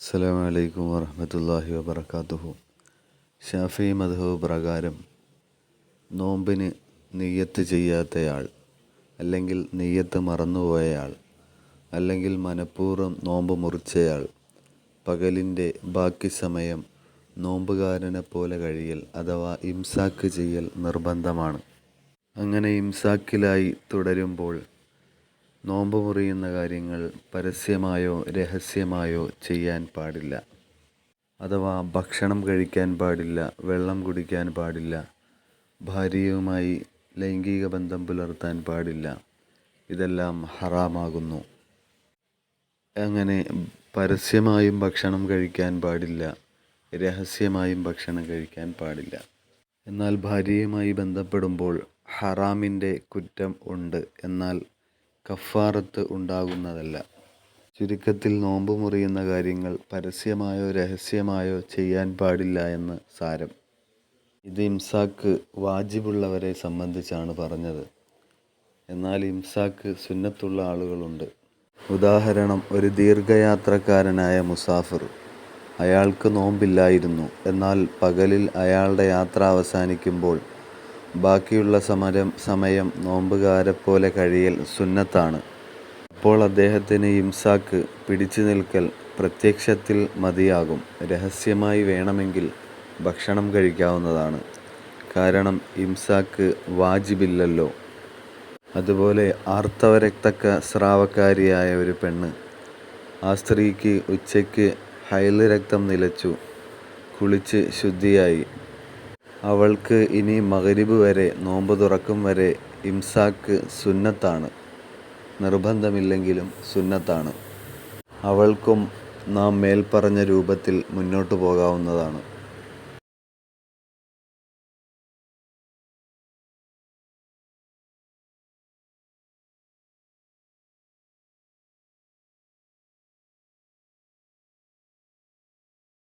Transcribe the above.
അസ്സലാമു വലൈക്കും വറഹമത്തല്ലാഹി വബർക്കാത്തുഹു ഷാഫി മധബ് പ്രകാരം നോമ്പിന് നെയ്യത്ത് ചെയ്യാത്തയാൾ അല്ലെങ്കിൽ നെയ്യത്ത് മറന്നുപോയയാൾ അല്ലെങ്കിൽ മനഃപൂർവം നോമ്പ് മുറിച്ചയാൾ പകലിന്റെ ബാക്കി സമയം നോമ്പുകാരനെ പോലെ കഴിയൽ അഥവാ ഇംസാക്ക് ചെയ്യൽ നിർബന്ധമാണ്. അങ്ങനെ ഇംസാക്കിലായി തുടരുമ്പോൾ നോമ്പ് മുറിയുന്ന കാര്യങ്ങൾ പരസ്യമായോ രഹസ്യമായോ ചെയ്യാൻ പാടില്ല. അഥവാ ഭക്ഷണം കഴിക്കാൻ പാടില്ല വെള്ളം കുടിക്കാൻ പാടില്ല ഭാര്യയുമായി ലൈംഗിക ബന്ധം പുലർത്താൻ പാടില്ല ഇതെല്ലാം ഹറാമാകുന്നു. അങ്ങനെ പരസ്യമായും ഭക്ഷണം കഴിക്കാൻ പാടില്ല രഹസ്യമായും ഭക്ഷണം കഴിക്കാൻ പാടില്ല. എന്നാൽ ഭാര്യയുമായി ബന്ധപ്പെടുമ്പോൾ ഹറാമിന്റെ കുറ്റം ഉണ്ട്. എന്നാൽ കഫാറത്ത് ഉണ്ടാകുന്നതല്ല. ചുരുക്കത്തിൽ നോമ്പ് മുറിയുന്ന കാര്യങ്ങൾ പരസ്യമായോ രഹസ്യമായോ ചെയ്യാൻ പാടില്ല എന്ന് സാരം. ഇത് ഇംസാക്ക് വാജിബുള്ളവരെ സംബന്ധിച്ചാണ് പറഞ്ഞത്. എന്നാൽ ഇംസാക്ക് സുന്നത്തുള്ള ആളുകളുണ്ട്. ഉദാഹരണം ഒരു ദീർഘയാത്രക്കാരനായ മുസാഫിർ. അയാൾക്ക് നോമ്പില്ലായിരുന്നു. എന്നാൽ പകലിൽ അയാളുടെ യാത്ര അവസാനിക്കുമ്പോൾ ബാക്കിയുള്ള സമരം സമയം നോമ്പുകാരെപ്പോലെ കഴിയൽ സുന്നത്താണ്. അപ്പോൾ അദ്ദേഹത്തിന് ഇംസാക്ക് പിടിച്ചു നിൽക്കൽ പ്രത്യക്ഷത്തിൽ മതിയാകും. രഹസ്യമായി വേണമെങ്കിൽ ഭക്ഷണം കഴിക്കാവുന്നതാണ്. കാരണം ഇംസാക്ക് വാജിബില്ലല്ലോ. അതുപോലെ ആർത്തവരക്തക്ക സ്രാവക്കാരിയായ ഒരു പെണ്ണ്. ആ സ്ത്രീക്ക് ഉച്ചയ്ക്ക് ഹൈൽ രക്തം നിലച്ചു കുളിച്ച് ശുദ്ധിയായി. അവൾക്ക് ഇനി മകരിബ് വരെ നോമ്പ് തുറക്കും വരെ ഇംസാക്ക് സുന്നത്താണ്. നിർബന്ധമില്ലെങ്കിലും സുന്നത്താണ്. അവൾക്കും നാം മേൽപ്പറഞ്ഞ രൂപത്തിൽ മുന്നോട്ടു പോകാവുന്നതാണ്.